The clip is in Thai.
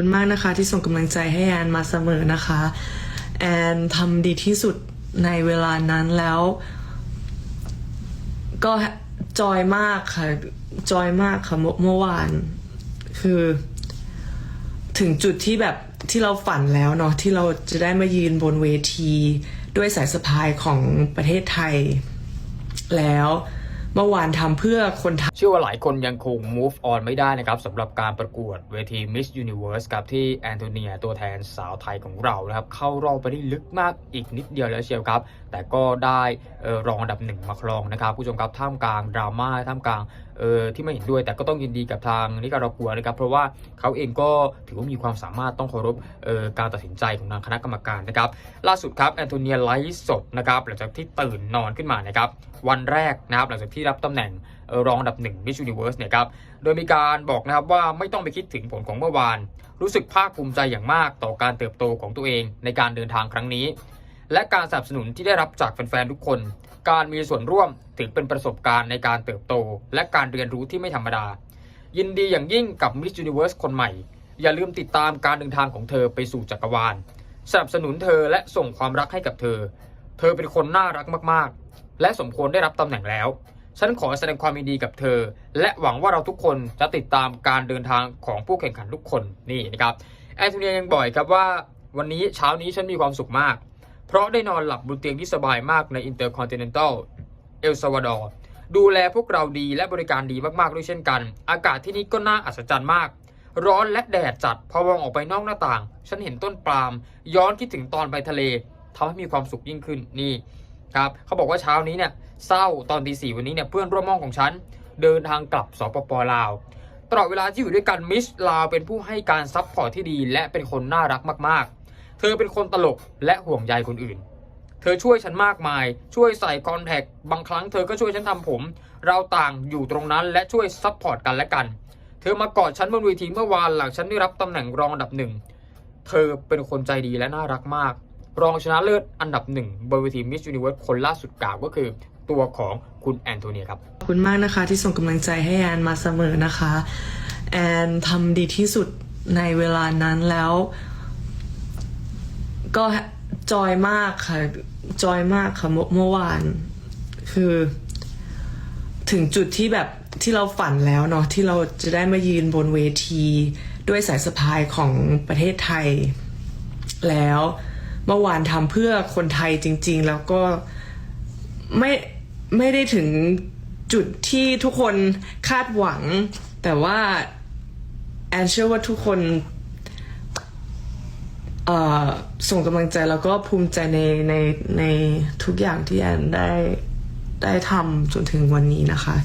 คุณมากนะคะ ที่ส่งกำลังใจให้แอนมาเสมอนะคะ แอนทำดีที่สุดในเวลานั้นแล้ว ก็จอยมากค่ะ จอยมากค่ะเมื่อเมื่อวาน คือ ถึงจุดที่แบบที่เราฝันแล้วเนาะที่เราจะได้มายืนบนเวที ด้วยสายสะพายของประเทศไทยแล้ว เมื่อวานทำเพื่อคนไทยเชื่อว่าหลายคนยังคง move on ไม่ได้นะครับสำหรับการประกวดเวที Miss Universe กับที่แอนโทเนียตัวแทนสาวไทยของเรานะครับเข้ารอบไปได้ลึกมากอีกนิดเดียวแล้วเชียวครับ แต่ก็ได้ออรองอันดับหนึ่งมาครองนะครับผู้ชมครับท่ามกลางดราม่าท่ามกลาง เออที่ไม่เห็นด้วยแต่ก็ต้องยินดีกับทางนิการากัวนะครับเพราะว่าเขาเองก็ถือว่ามีความสามารถต้องเคารพเออการตัดสินใจของทางคณะกรรมการนะครับล่าสุดครับแอนโทเนียไลฟ์สดนะครับหลังจากที่ตื่นนอนขึ้นมานะครับวันแรกนะครับหลังจากที่รับตำแหน่งออรองอันดับหนึ่ง Miss Universe เนี่ยครับ โดยมีการบอกนะครับว่าไม่ต้องไปคิดถึงผลของเมื่อวาน รู้สึกภาคภูมิใจอย่างมากต่อการเติบโตของตัวเองในการเดินทางครั้งนี้ และการสนับสนุนที่ได้รับจากแฟนๆทุกคน การมีส่วนร่วมถือเป็นประสบการณ์ในการเติบโต และการเรียนรู้ที่ไม่ธรรมดา ยินดีอย่างยิ่งกับ Miss Universe คนใหม่ อย่าลืมติดตามการเดินทางของเธอไปสู่จักรวาล สนับสนุนเธอและส่งความรักให้กับเธอ เธอเป็นคนน่ารักมากๆ และสมควรได้รับตำแหน่งแล้ว ฉันขอแสดงความยินดีกับเธอ และหวังว่าเราทุกคนจะติดตามการเดินทางของผู้แข่งขันทุกคนนี่นะครับแอนโทเนียยังบอกอีกครับว่าวันนี้เช้านี้ฉันมีความสุขมาก เพราะได้นอนหลับบนเตียงที่สบายมากใน Intercontinental เอลซาวาดอร์ดูแลพวกเราดีและบริการดีมากๆด้วยเช่นกัน อากาศที่นี่ก็น่าอัศจรรย์มาก ร้อนและแดดจัดพอมองออกไปนอกหน้าต่าง ฉันเห็นต้นปาล์มย้อนคิดถึงตอนไปทะเลทำให้มีความสุขยิ่งขึ้นนี่ครับเขาบอกว่าเช้านี้เนี่ยเศร้าตอนตีสี่วันนี้เนี่ยเพื่อนร่วมห้องของฉัน เดินทางกลับสปปลาวตลอดเวลาที่อยู่ด้วยกันมิสลาวเป็นผู้ให้การซัพพอร์ตที่ดี และเป็นคนน่ารักมากๆ เธอเป็นคนตลกและห่วงใยคนอื่น เธอช่วยฉันมากมาย ช่วยใส่คอนแทคบางครั้งเธอก็ช่วยฉันทำผม เราต่างอยู่ตรงนั้นและช่วยซัพพอร์ตกันและกัน เธอมากอดฉันบนเวทีเมื่อวานหลังฉันได้รับตำแหน่งรองอันดับหนึ่ง เธอเป็นคนใจดีและน่ารักมาก รองชนะเลิศอันดับหนึ่งบนเวทีมิส s u นิเวิร์สคนล่าสุดกล่าวก็คือตัวของคุณแอนโทเนียครับ ขอบคุณมากนะคะที่ส่งกำลังใจให้แอนมาเสมอนะคะ แอนทำดีที่สุดในเวลานั้นแล้ว ก็จอยมากค่ะ จอยมากค่ะเมื่อเมื่อวาน คือ ถึงจุดที่แบบที่เราฝันแล้วเนาะที่เราจะได้มายืนบนเวที ด้วยสายสะพายของประเทศไทย แล้วเมื่อวานทำเพื่อคนไทยจริง ๆ แล้วก็ไม่ไม่ได้ถึงจุดที่ทุกคนคาดหวัง แต่ว่าแอนเชื่อว่าทุกคน ส่งกำลังใจแล้วก็ภูมิใจในในในทุกอย่างที่แอนได้ได้ทำจนถึงวันนี้นะคะ